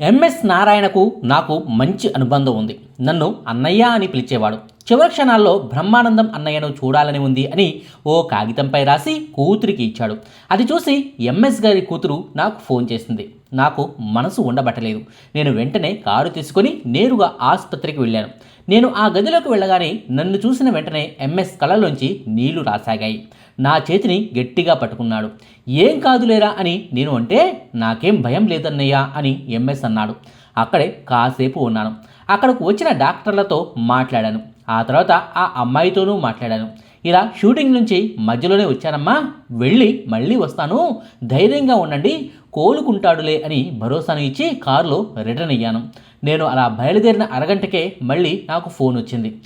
MS నారాయణకు నాకు మంచి అనుబంధం ఉంది. నన్ను అన్నయ్య అని పిలిచేవాడు. చివరి క్షణాల్లో బ్రహ్మానందం అన్నయ్యను చూడాలని ఉంది అని ఓ కాగితంపై రాసి కూతురికి ఇచ్చాడు. అది చూసి ఎంఎస్ గారి కూతురు నాకు ఫోన్ చేసింది. నాకు మనసు ఉండబట్టలేదు. నేను వెంటనే కారు తీసుకొని నేరుగా ఆసుపత్రికి వెళ్ళాను. నేను ఆ గదిలోకి వెళ్ళగానే నన్ను చూసిన వెంటనే ఎంఎస్ కళ్ళలోంచి నీళ్ళు రాసాగాయి. నా చేతిని గట్టిగా పట్టుకున్నాడు. ఏం కాదులేరా అని నేను అంటే నాకేం భయం లేదన్నయ్యా అని ఎంఎస్ అన్నాడు. అక్కడే కాసేపు ఉన్నాను. అక్కడకు వచ్చిన డాక్టర్లతో మాట్లాడాను. ఆ తర్వాత ఆ అమ్మాయితోనూ మాట్లాడాను. ఇలా షూటింగ్ నుంచి మధ్యలోనే వచ్చానమ్మా. వెళ్ళి మళ్ళీ వస్తాను. ధైర్యంగా ఉండండి. కోలుకుంటాడులే అని భరోసాను ఇచ్చి కారులో రిటర్న్ అయ్యాను. నేను అలా బయలుదేరిన అరగంటకే మళ్ళీ నాకు ఫోన్ వచ్చింది.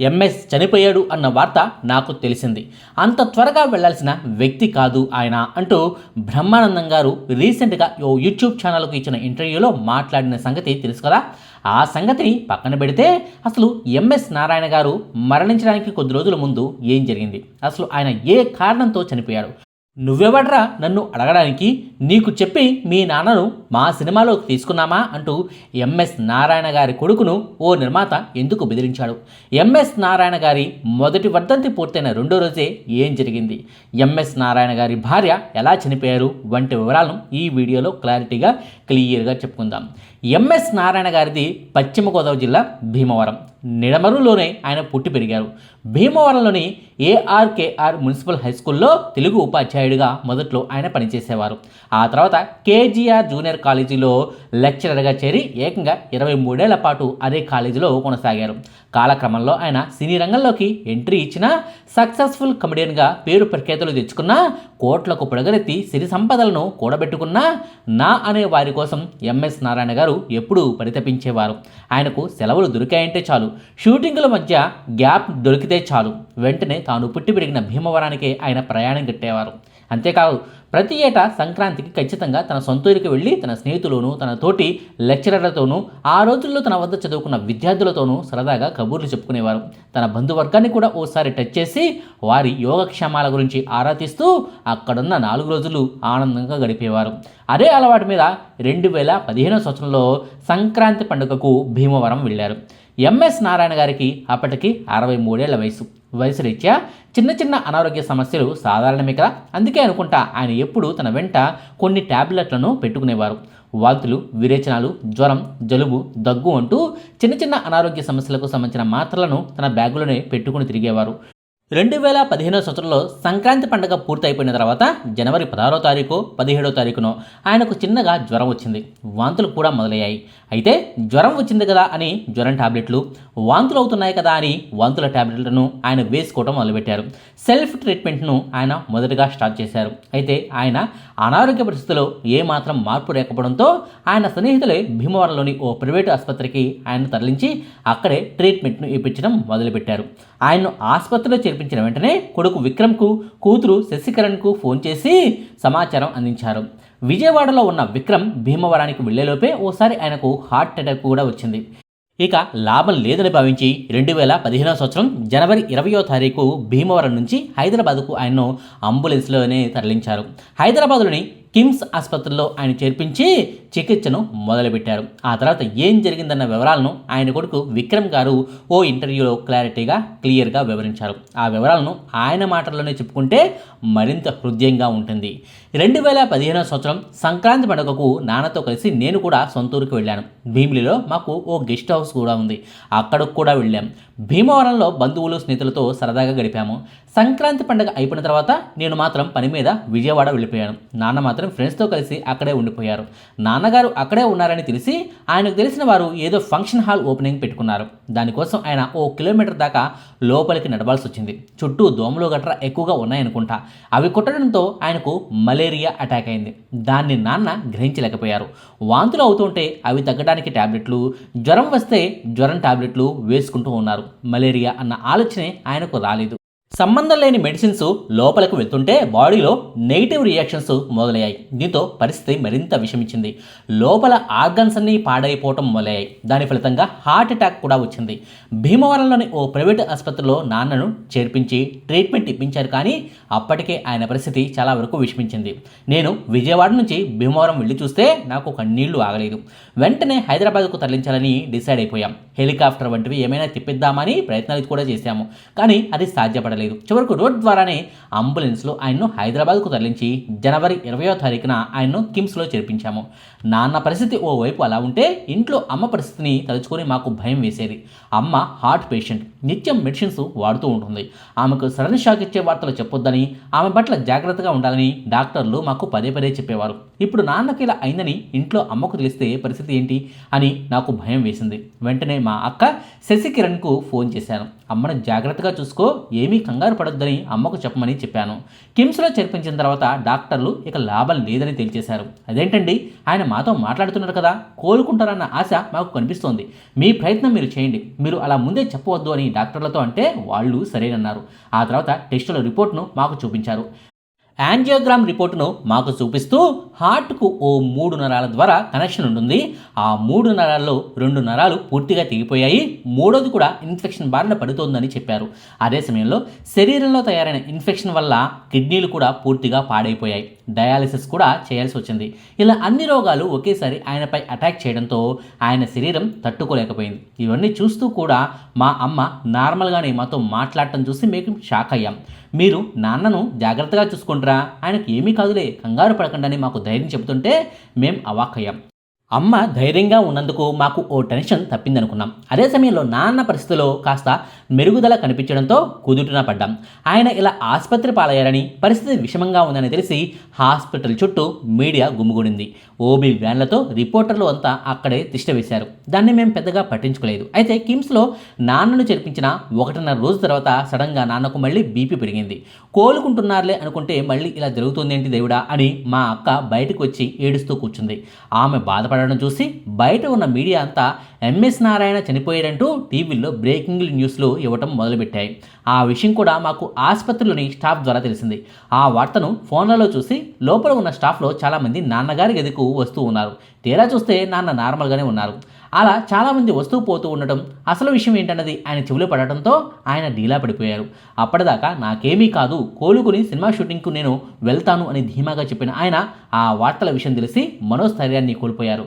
ఎంఎస్ చనిపోయాడు అన్న వార్త నాకు తెలిసింది. అంత త్వరగా వెళ్ళాల్సిన వ్యక్తి కాదు ఆయన అంటూ బ్రహ్మానందం గారు రీసెంట్గా ఓ యూట్యూబ్ ఛానల్కు ఇచ్చిన ఇంటర్వ్యూలో మాట్లాడిన సంగతి తెలుసు కదా? ఆ సంగతిని పక్కన పెడితే అసలు ఎంఎస్ నారాయణ గారు మరణించడానికి కొద్ది రోజుల ముందు ఏం జరిగింది? అసలు ఆయన ఏ కారణంతో చనిపోయాడు? నువ్వెవడ్రా నన్ను అడగడానికి? నీకు చెప్పి మీ నాన్నను మా సినిమాలోకి తీసుకున్నామా? అంటూ ఎంఎస్ నారాయణ గారి కొడుకును ఓ నిర్మాత ఎందుకు బెదిరించాడు? ఎంఎస్ నారాయణ గారి మొదటి వర్ధంతి పూర్తయిన రెండో రోజే ఏం జరిగింది? ఎంఎస్ నారాయణ గారి భార్య ఎలా చనిపోయారు? వంటి వివరాలను ఈ వీడియోలో క్లారిటీగా క్లియర్గా చెప్పుకుందాం. ఎంఎస్ నారాయణ గారిది పశ్చిమ గోదావరి జిల్లా భీమవరం. నిడమరులోనే ఆయన పుట్టి పెరిగారు. భీమవరంలోని ఏఆర్కేఆర్ మున్సిపల్ హై స్కూల్లో తెలుగు ఉపాధ్యాయుడిగా మొదట్లో ఆయన పనిచేసేవారు. ఆ తర్వాత కేజీఆర్ జూనియర్ కాలేజీలో లెక్చరర్గా చేరి ఏకంగా ఇరవై మూడేళ్ళ పాటు అదే కాలేజీలో కొనసాగారు. కాలక్రమంలో ఆయన సినీ రంగంలోకి ఎంట్రీ ఇచ్చిన సక్సెస్ఫుల్ కమెడియన్గా పేరు ప్రఖ్యాతులు తెచ్చుకున్న కోట్లకు పొడగరెత్తి సిరి సంపదలను కూడబెట్టుకున్న నా అనే వారి కోసం ఎంఎస్ నారాయణ గారు ఎప్పుడూ పరితపించేవారు. ఆయనకు సెలవులు దొరికాయంటే చాలు. షూటింగుల మధ్య గ్యాప్ దొరికితే చాలు. వెంటనే తాను పుట్టి పెరిగిన భీమవరానికే ఆయన ప్రయాణం కట్టేవారు. అంతేకాదు ప్రతి ఏటా సంక్రాంతికి ఖచ్చితంగా తన సొంత ఊరికి వెళ్ళి తన స్నేహితులను తన తోటి లెక్చరర్లతోనూ ఆ రోజుల్లో తన వద్ద చదువుకున్న విద్యార్థులతోనూ సరదాగా కబుర్లు చెప్పుకునేవారు. తన బంధువర్గాన్ని కూడా ఓసారి టచ్ చేసి వారి యోగక్షేమాల గురించి ఆరా తీస్తూ అక్కడున్న నాలుగు రోజులు ఆనందంగా గడిపేవారు. అదే అలవాటు మీద రెండు వేల పదిహేనో సంవత్సరంలో సంక్రాంతి పండుగకు భీమవరం వెళ్ళారు. ఎంఎస్ నారాయణ గారికి అప్పటికి అరవై మూడేళ్ళ వయసు. వయసు రీత్యా చిన్న చిన్న అనారోగ్య సమస్యలు సాధారణమే కదా. అందుకే అనుకుంటా ఆయన ఎప్పుడు తన వెంట కొన్ని ట్యాబ్లెట్లను పెట్టుకునేవారు. వాంతులు విరేచనాలు జ్వరం జలుబు దగ్గు అంటూ చిన్న చిన్న అనారోగ్య సమస్యలకు సంబంధించిన మాత్రలను తన బ్యాగులోనే పెట్టుకుని తిరిగేవారు. రెండు వేల పదిహేనో సంవత్సరంలో సంక్రాంతి పండుగ పూర్తయిపోయిన తర్వాత జనవరి పదహారో తారీఖు పదిహేడో తారీఖును ఆయనకు చిన్నగా జ్వరం వచ్చింది. వాంతులు కూడా మొదలయ్యాయి. అయితే జ్వరం వచ్చింది కదా అని జ్వరం టాబ్లెట్లు వాంతులు అవుతున్నాయి కదా అని వాంతుల టాబ్లెట్లను ఆయన వేసుకోవడం మొదలుపెట్టారు. సెల్ఫ్ ట్రీట్మెంట్ను ఆయన మొదటగా స్టార్ట్ చేశారు. అయితే ఆయన అనారోగ్య పరిస్థితిలో ఏమాత్రం మార్పు లేకపోవడంతో ఆయన స్నేహితులే భీమవరంలోని ఓ ప్రైవేటు ఆసుపత్రికి ఆయన తరలించి అక్కడే ట్రీట్మెంట్ను ఇప్పించడం మొదలుపెట్టారు. ఆయన్ను ఆసుపత్రిలో చేర్పించిన వెంటనే కొడుకు విక్రమ్కు కూతురు శశికరణ్కు ఫోన్ చేసి సమాచారం అందించారు. విజయవాడలో ఉన్న విక్రమ్ భీమవరానికి వెళ్ళేలోపే ఓసారి ఆయనకు హార్ట్ అటాక్ కూడా వచ్చింది. ఇక లాభం లేదని భావించి రెండు వేల పదిహేనవ సంవత్సరం జనవరి ఇరవయో తారీఖు భీమవరం నుంచి హైదరాబాద్కు ఆయన్ను అంబులెన్స్లోనే తరలించారు. హైదరాబాద్లోని కిమ్స్ ఆసుపత్రిలో ఆయన చేర్పించి చికిత్సను మొదలుపెట్టారు. ఆ తర్వాత ఏం జరిగిందన్న వివరాలను ఆయన కొడుకు విక్రమ్ గారు ఓ ఇంటర్వ్యూలో క్లారిటీగా క్లియర్గా వివరించారు. ఆ వివరాలను ఆయన మాటల్లోనే చెప్పుకుంటే మరింత హృదయంగా ఉంటుంది. రెండు వేల పదిహేనవ సంవత్సరం సంక్రాంతి పండుగకు నాన్నతో కలిసి నేను కూడా సొంతూరుకు వెళ్ళాను. భీమిలిలో మాకు ఓ గెస్ట్ హౌస్ కూడా ఉంది. అక్కడికి కూడా వెళ్ళాం. భీమవరంలో బంధువులు స్నేహితులతో సరదాగా గడిపాము. సంక్రాంతి పండుగ అయిపోయిన తర్వాత నేను మాత్రం పని మీద విజయవాడ వెళ్ళిపోయాను. నాన్న మాత్రం ఫ్రెండ్స్తో కలిసి అక్కడే ఉండిపోయారు. నాన్నగారు అక్కడే ఉన్నారని తెలిసి ఆయనకు తెలిసిన వారు ఏదో ఫంక్షన్ హాల్ ఓపెనింగ్ పెట్టుకున్నారు. దానికోసం ఆయన ఓ కిలోమీటర్ దాకా లోపలికి నడవాల్సి వచ్చింది. చుట్టూ దోమలు గట్రా ఎక్కువగా ఉన్నాయనుకుంటా. అవి కుట్టడంతో ఆయనకు మలేరియా అటాక్ అయింది. దాన్ని నాన్న గ్రహించలేకపోయారు. వాంతులు అవుతుంటే అవి తగ్గడానికి టాబ్లెట్లు జ్వరం వస్తే జ్వరం టాబ్లెట్లు వేసుకుంటూ ఉన్నారు. మలేరియా అన్న ఆలోచనే ఆయనకు రాలేదు. సంబంధం లేని మెడిసిన్స్ లోపలికి వెళ్తుంటే బాడీలో నెగిటివ్ రియాక్షన్స్ మొదలయ్యాయి. దీంతో పరిస్థితి మరింత విషమించింది. లోపల ఆర్గన్స్ అన్నీ పాడైపోవటం మొదలయ్యాయి. దాని ఫలితంగా హార్ట్ అటాక్ కూడా వచ్చింది. భీమవరంలోని ఓ ప్రైవేట్ ఆసుపత్రిలో నాన్నను చేర్పించి ట్రీట్మెంట్ ఇప్పించారు కానీ అప్పటికే ఆయన పరిస్థితి చాలా వరకు విషమించింది. నేను విజయవాడ నుంచి భీమవరం వెళ్ళి చూస్తే నాకు కన్నీళ్ళు ఆగలేదు. వెంటనే హైదరాబాద్కు తరలించాలని డిసైడ్ అయిపోయాం. హెలికాప్టర్ వంటివి ఏమైనా తిప్పిద్దామని ప్రయత్నాలు కూడా చేశాము. కానీ అది సాధ్యపడలేదు. చివరకు రోడ్ ద్వారానే అంబులెన్స్లో ఆయన్ను హైదరాబాద్కు తరలించి జనవరి ఇరవయో తారీఖున ఆయన్ను కిమ్స్లో చేర్పించాము. నాన్న పరిస్థితి ఓవైపు అలా ఉంటే ఇంట్లో అమ్మ పరిస్థితిని తలుచుకొని మాకు భయం వేసేది. అమ్మ హార్ట్ పేషెంట్ నిత్యం మెడిసిన్స్ వాడుతూ ఉంటుంది. ఆమెకు సడన్ షాక్ ఇచ్చే వార్తలు చెప్పొద్దని ఆమె పట్ల జాగ్రత్తగా ఉండాలని డాక్టర్లు మాకు పదే పదే చెప్పేవారు. ఇప్పుడు నాన్నకి ఇలా అయిందని ఇంట్లో అమ్మకు తెలిస్తే పరిస్థితి ఏంటి అని నాకు భయం వేసింది. వెంటనే మా అక్క శశికిరణ్కు ఫోన్ చేశాను. అమ్మను జాగ్రత్తగా చూసుకో ఏమీ కంగారు పడొద్దని అమ్మకు చెప్పమని చెప్పాను. కిమ్స్లో చేర్పించిన తర్వాత డాక్టర్లు ఇక లాభం లేదని తేల్చేశారు. అదేంటండి? ఆయన మాతో మాట్లాడుతున్నారు కదా. కోలుకుంటారన్న ఆశ మాకు కనిపిస్తోంది. మీ ప్రయత్నం మీరు చేయండి. మీరు అలా ముందే చెప్పవద్దు అని డాక్టర్లతో అంటే వాళ్ళు సరేనన్నారు. ఆ తర్వాత టెస్టుల రిపోర్ట్ను మాకు చూపించారు. యాంజియోగ్రామ్ రిపోర్టును మాకు చూపిస్తూ హార్ట్కు ఓ మూడు నరాల ద్వారా కనెక్షన్ ఉంటుంది. ఆ మూడు నరాల్లో రెండు నరాలు పూర్తిగా తెగిపోయాయి. మూడోది కూడా ఇన్ఫెక్షన్ బారిన పడుతోందని చెప్పారు. అదే సమయంలో శరీరంలో తయారైన ఇన్ఫెక్షన్ వల్ల కిడ్నీలు కూడా పూర్తిగా పాడైపోయాయి. డయాలిసిస్ కూడా చేయాల్సి వచ్చింది. ఇలా అన్ని రోగాలు ఒకేసారి ఆయనపై అటాక్ చేయడంతో ఆయన శరీరం తట్టుకోలేకపోయింది. ఇవన్నీ చూస్తూ కూడా మా అమ్మ నార్మల్గానే మాతో మాట్లాడటం చూసి మేము షాక్ అయ్యాం. మీరు నాన్నను జాగ్రత్తగా చూసుకుంటారా? ఆయనకు ఏమీ కాదులే. కంగారు పడకండి మాకు ధైర్యం చెబుతుంటే మేం అవాక్కయ్యాం. అమ్మ ధైర్యంగా ఉన్నందుకు మాకు ఓ టెన్షన్ తప్పిందనుకున్నాం. అదే సమయంలో నాన్న పరిస్థితిలో కాస్త మెరుగుదల కనిపించడంతో కుదుటిన పడ్డాం. ఆయన ఇలా ఆసుపత్రి పాలయ్యారని పరిస్థితి విషమంగా ఉందని తెలిసి హాస్పిటల్ చుట్టూ మీడియా గుమ్ముగూడింది ఓబీ వ్యాన్లతో రిపోర్టర్లు అంతా అక్కడే తిష్ట వేశారు. దాన్ని మేము పెద్దగా పట్టించుకోలేదు. అయితే కిమ్స్లో నాన్నను చేర్పించిన ఒకటిన్నర రోజు తర్వాత సడన్గా నాన్నకు మళ్ళీ బీపీ పెరిగింది. కోలుకుంటున్నారులే అనుకుంటే మళ్ళీ ఇలా జరుగుతుందేంటి దేవుడా అని మా అక్క బయటకు వచ్చి ఏడుస్తూ కూర్చుంది. ఆమె బాధపడడం చూసి బయట ఉన్న మీడియా అంతా ఎంఎస్ నారాయణ చనిపోయారంటూ టీవీల్లో బ్రేకింగ్ న్యూస్లు ఇవ్వటం మొదలుపెట్టాయి. ఆ విషయం కూడా మాకు ఆసుపత్రిలోని స్టాఫ్ ద్వారా తెలిసింది. ఆ వార్తను ఫోన్లలో చూసి లోపల ఉన్న స్టాఫ్లో చాలామంది నాన్నగారి గదికు వస్తూ ఉన్నారు. తీరా చూస్తే నాన్న నార్మల్గానే ఉన్నారు. అలా చాలామంది వస్తూ పోతూ ఉండటం అసలు విషయం ఏంటన్నది ఆయన చెవులు పడటంతో ఆయన డీలా పడిపోయారు. అప్పటిదాకా నాకేమీ కాదు కోలుకుని సినిమా షూటింగ్కు నేను వెళ్తాను అని ధీమాగా చెప్పిన ఆయన ఆ వార్తల విషయం తెలిసి మనోస్థైర్యాన్ని కోల్పోయారు.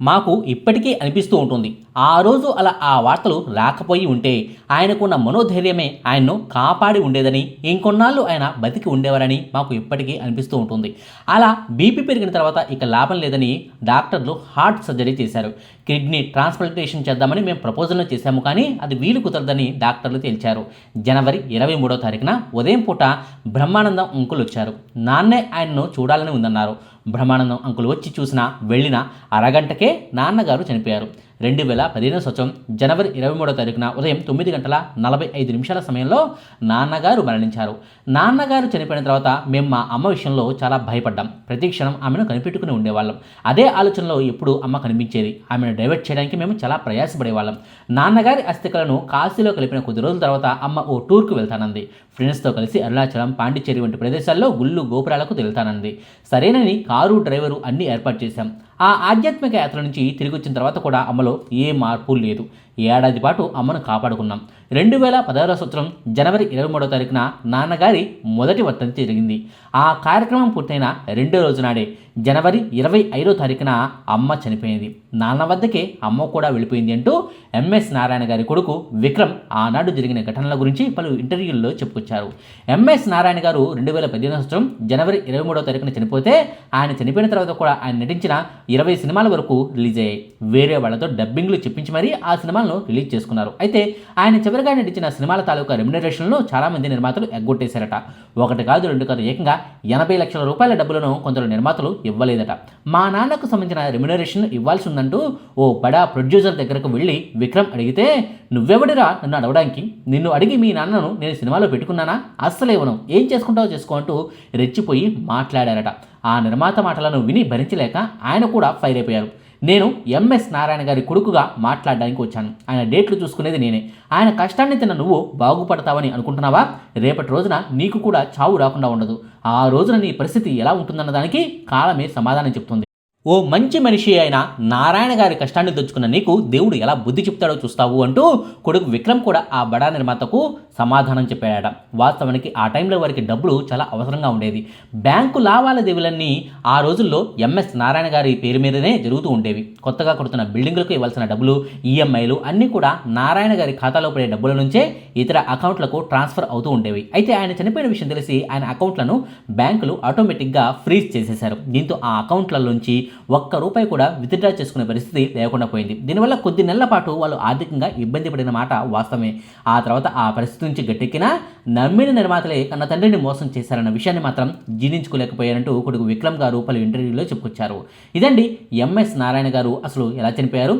మాకు ఇప్పటికీ అనిపిస్తూ ఉంటుంది. ఆ రోజు అలా ఆ వార్తలు రాకపోయి ఉంటే ఆయనకున్న మనోధైర్యమే ఆయన్ను కాపాడి ఉండేదని ఇంకొన్నాళ్ళు ఆయన బతికి ఉండేవారని మాకు ఇప్పటికీ అనిపిస్తూ ఉంటుంది. అలా బీపీ పెరిగిన తర్వాత ఇక లాభం లేదని డాక్టర్లు హార్ట్ సర్జరీ చేశారు. కిడ్నీ ట్రాన్స్ప్లాంటేషన్ చేద్దామని మేము ప్రపోజల్ను చేశాము కానీ అది వీలు కుదరదని డాక్టర్లు తేల్చారు. జనవరి ఇరవై మూడో తారీఖున ఉదయం పూట బ్రహ్మానందం అంకులు వచ్చారు నాన్నే ఆయన్ను చూడాలని ఉందన్నారు. బ్రహ్మానందం అంకులు వచ్చి చూసినా వెళ్ళిన అరగంటకే నాన్నగారు చనిపోయారు. రెండు వేల పదిహేను సంవత్సరం జనవరి ఇరవై మూడో తారీఖున ఉదయం తొమ్మిది గంటల నలభై ఐదు నిమిషాల సమయంలో నాన్నగారు మరణించారు. నాన్నగారు చనిపోయిన తర్వాత మేము మా అమ్మ విషయంలో చాలా భయపడ్డాం. ప్రతి క్షణం ఆమెను కనిపెట్టుకుని ఉండేవాళ్ళం. అదే ఆలోచనలో ఎప్పుడు అమ్మ కనిపించేది. ఆమెను డైవర్ట్ చేయడానికి మేము చాలా ప్రయాసపడేవాళ్ళం. నాన్నగారి అస్థికలను కాశీలో కలిపిన కొద్ది రోజుల తర్వాత అమ్మ ఓ టూర్కు వెళ్తానంది. ఫ్రెండ్స్తో కలిసి అరుణాచలం పాండిచ్చేరి వంటి ప్రదేశాల్లో గుళ్ళు గోపురాలకు వెళ్తానంది సరేనని కారు డ్రైవరు అన్నీ ఏర్పాటు చేశాం. ఆ ఆధ్యాత్మిక యాత్ర నుంచి తిరిగి వచ్చిన తర్వాత కూడా అమ్మలో ఏ మార్పు లేదు. ఏడాది పాటు అమ్మను కాపాడుకున్నాం. రెండు వేల పదహారవ సంవత్సరం జనవరి ఇరవై మూడో తారీఖున నాన్నగారి మొదటి వర్తంతి జరిగింది. ఆ కార్యక్రమం పూర్తయిన రెండో రోజు నాడే జనవరి ఇరవై ఐదో తారీఖున అమ్మ చనిపోయింది. నాన్న వద్దకే అమ్మ కూడా వెళ్ళిపోయింది అంటూ ఎంఎస్ నారాయణ గారి కొడుకు విక్రమ్ ఆనాడు జరిగిన ఘటనల గురించి పలు ఇంటర్వ్యూల్లో చెప్పుకొచ్చారు. ఎంఎస్ నారాయణ గారు రెండు వేల పదిహేను సంవత్సరం జనవరి ఇరవై మూడవ తారీఖున చనిపోతే ఆయన చనిపోయిన తర్వాత కూడా ఆయన నటించిన ఇరవై సినిమాల వరకు రిలీజ్. అయ్యాయి వేరే వాళ్ళతో డబ్బింగ్లు చెప్పించి మరీ ఆ సినిమాలను రిలీజ్ చేసుకున్నారు. అయితే ఆయన చివరిగా నటించిన సినిమాల తాలూకా రెమ్యునరేషన్లు చాలామంది నిర్మాతలు ఎగ్గొట్టేశారట. ఒకటి కాదు రెండు కాదు ఏకంగా ఎనభై లక్షల రూపాయల డబ్బులను కొందరు నిర్మాతలు ఇవ్వలేదట. మా నాన్నకు సంబంధించిన రెమ్యునరేషన్ ఇవ్వాల్సి ఉందంటూ ఓ బడా ప్రొడ్యూసర్ దగ్గరకు వెళ్ళి విక్రమ్ అడిగితే నువ్వెవడిరా నన్ను అడగడానికి? నిన్ను అడిగి మీ నాన్నను నేను సినిమాలో పెట్టుకున్నానా? అస్సలు ఇవ్వను. ఏం చేసుకుంటావో చేసుకో అంటూ రెచ్చిపోయి మాట్లాడారట. ఆ నిర్మాత మాటలను విని భరించలేక ఆయన కూడా ఫైర్ అయిపోయారు. నేను ఎంఎస్ నారాయణ గారి కొడుకుగా మాట్లాడడానికి వచ్చాను. ఆయన డేట్లు చూసుకునేది నేనే. ఆయన కష్టాన్ని తిన్న నువ్వు బాగుపడతావని అనుకుంటున్నావా? రేపటి రోజున నీకు కూడా చావు రాకుండా ఉండదు. ఆ రోజున నీ పరిస్థితి ఎలా ఉంటుందన్న దానికి కాలమే సమాధానం చెప్తుంది. ఓ మంచి మనిషి అయిన నారాయణ గారి కష్టాన్ని తెచ్చుకున్న నీకు దేవుడు ఎలా బుద్ధి చెప్తాడో చూస్తావు అంటూ కొడుకు విక్రమ్ కూడా ఆ బడా నిర్మాతకు సమాధానం చెప్పాడట. వాస్తవానికి ఆ టైంలో వారికి డబ్బులు చాలా అవసరంగా ఉండేది బ్యాంకు లావాదేవీలన్నీ ఆ రోజుల్లో ఎంఎస్ నారాయణ గారి పేరు మీదనే జరుగుతూ ఉండేవి. కొత్తగా కొడుతున్న బిల్డింగులకు ఇవ్వాల్సిన డబ్బులు ఈఎంఐలు అన్నీ కూడా నారాయణ గారి ఖాతాలో పడే డబ్బుల నుంచే ఇతర అకౌంట్లకు ట్రాన్స్ఫర్ అవుతూ ఉండేవి. అయితే ఆయన చనిపోయిన విషయం తెలిసి ఆయన అకౌంట్లను బ్యాంకులు ఆటోమేటిక్గా ఫ్రీజ్ చేసేశారు. దీంతో ఆ అకౌంట్ల నుంచి ఒక్క రూపాయి కూడా విత్డ్రా చేసుకునే పరిస్థితి లేకుండా పోయింది. దీనివల్ల కొద్ది నెలల పాటు వాళ్ళు ఆర్థికంగా ఇబ్బంది పడిన మాట వాస్తవమే. ఆ తర్వాత ఆ పరిస్థితి నుంచి గట్టెక్కినా నమ్మిన నిర్మాతలే కన్న తండ్రిని మోసం చేశారన్న విషయాన్ని మాత్రం జీర్ణించుకోలేకపోయారంటూ కొడుకు విక్రమ్ గారు పలు ఇంటర్వ్యూలో చెప్పుకొచ్చారు. ఇదండి ఎంఎస్ నారాయణ గారు అసలు ఎలా చనిపోయారు?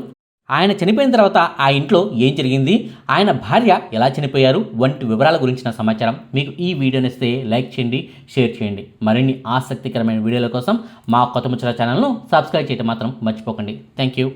ఆయన చనిపోయిన తర్వాత ఆ ఇంట్లో ఏం జరిగింది? ఆయన భార్య ఎలా చనిపోయారు? వంటి వివరాల గురించిన సమాచారం మీకు ఈ వీడియోనిస్తే లైక్ చేయండి షేర్ చేయండి. మరిన్ని ఆసక్తికరమైన వీడియోల కోసం మా కొత్త ముచ్చల ఛానల్ను సబ్స్క్రైబ్ చేయడం మాత్రం మర్చిపోకండి. Thank you.